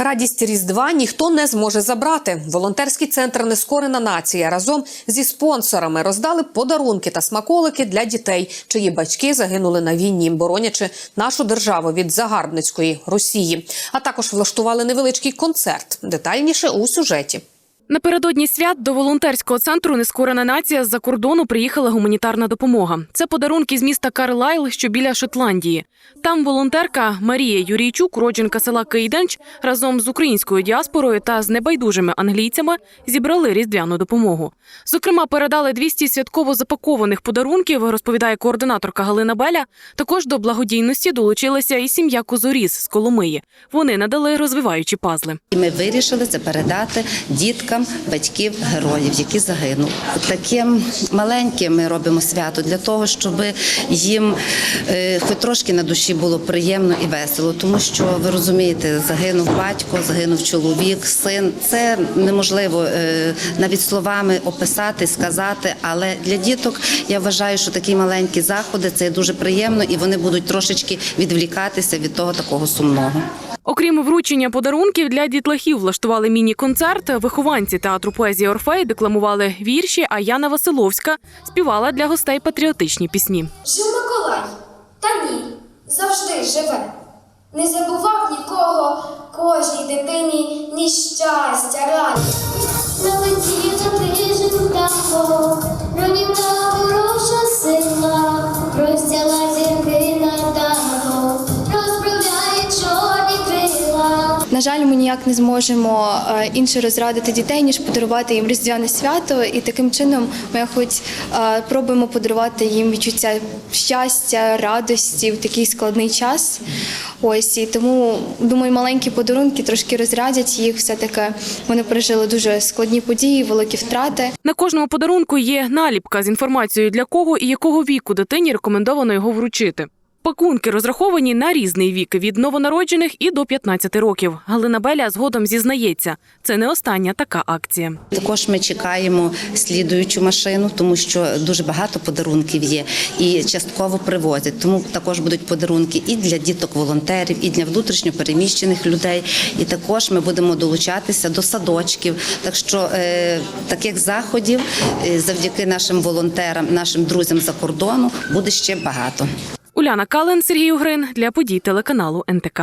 Радість Різдва ніхто не зможе забрати. Волонтерський центр Нескорена нація разом зі спонсорами роздали подарунки та смаколики для дітей, чиї батьки загинули на війні, боронячи нашу державу від загарбницької Росії. А також влаштували невеличкий концерт. Детальніше у сюжеті. Напередодні свят до волонтерського центру Нескорена нація з-за кордону приїхала гуманітарна допомога. Це подарунки з міста Карлайл, що біля Шотландії. Там волонтерка Марія Юрійчук, уродженка села Кейденч, разом з українською діаспорою та з небайдужими англійцями зібрали різдвяну допомогу. Зокрема, передали 200 святково запакованих подарунків, розповідає координаторка Галина Беля. Також до благодійності долучилася і сім'я Козоріс з Коломиї. Вони надали розвиваючі пазли. Ми вирішили це передати діткам батьків героїв, які загинули. Таким маленьким ми робимо свято для того, щоб їм е, хоч трошки на душі було приємно і весело, тому що ви розумієте, загинув батько, загинув чоловік, син. Це неможливо е, навіть словами описати, сказати. Але для діток я вважаю, що такі маленькі заходи це дуже приємно, і вони будуть трошечки відвлікатися від того такого сумного. Окрім вручення подарунків для дітлахів, влаштували міні-концерт. Вихованці театру поезії Орфей декламували вірші. А Яна Василовська співала для гостей патріотичні пісні. Жив Миколай, та ні, завжди живе. Не забував нікого, кожній дитині ні щастя, радість. Налетів за тиждень даху, На жаль, ми ніяк не зможемо е, інше розрадити дітей, ніж подарувати їм різдвяне свято. І таким чином ми хоч е, пробуємо подарувати їм відчуття щастя, радості в такий складний час. Ось і тому думаю, маленькі подарунки трошки розрядять їх. Все таки вони пережили дуже складні події, великі втрати. На кожному подарунку є наліпка з інформацією, для кого і якого віку дитині рекомендовано його вручити. Пакунки розраховані на різний вік від новонароджених і до 15 років. Галина Беля згодом зізнається, це не остання така акція. Також ми чекаємо слідуючу машину, тому що дуже багато подарунків є і частково привозять. Тому також будуть подарунки і для діток-волонтерів, і для внутрішньо переміщених людей. І також ми будемо долучатися до садочків. Так що е, таких заходів е, завдяки нашим волонтерам, нашим друзям за кордону буде ще багато. Уляна Кален, Сергій Угрин для подій телеканалу НТК.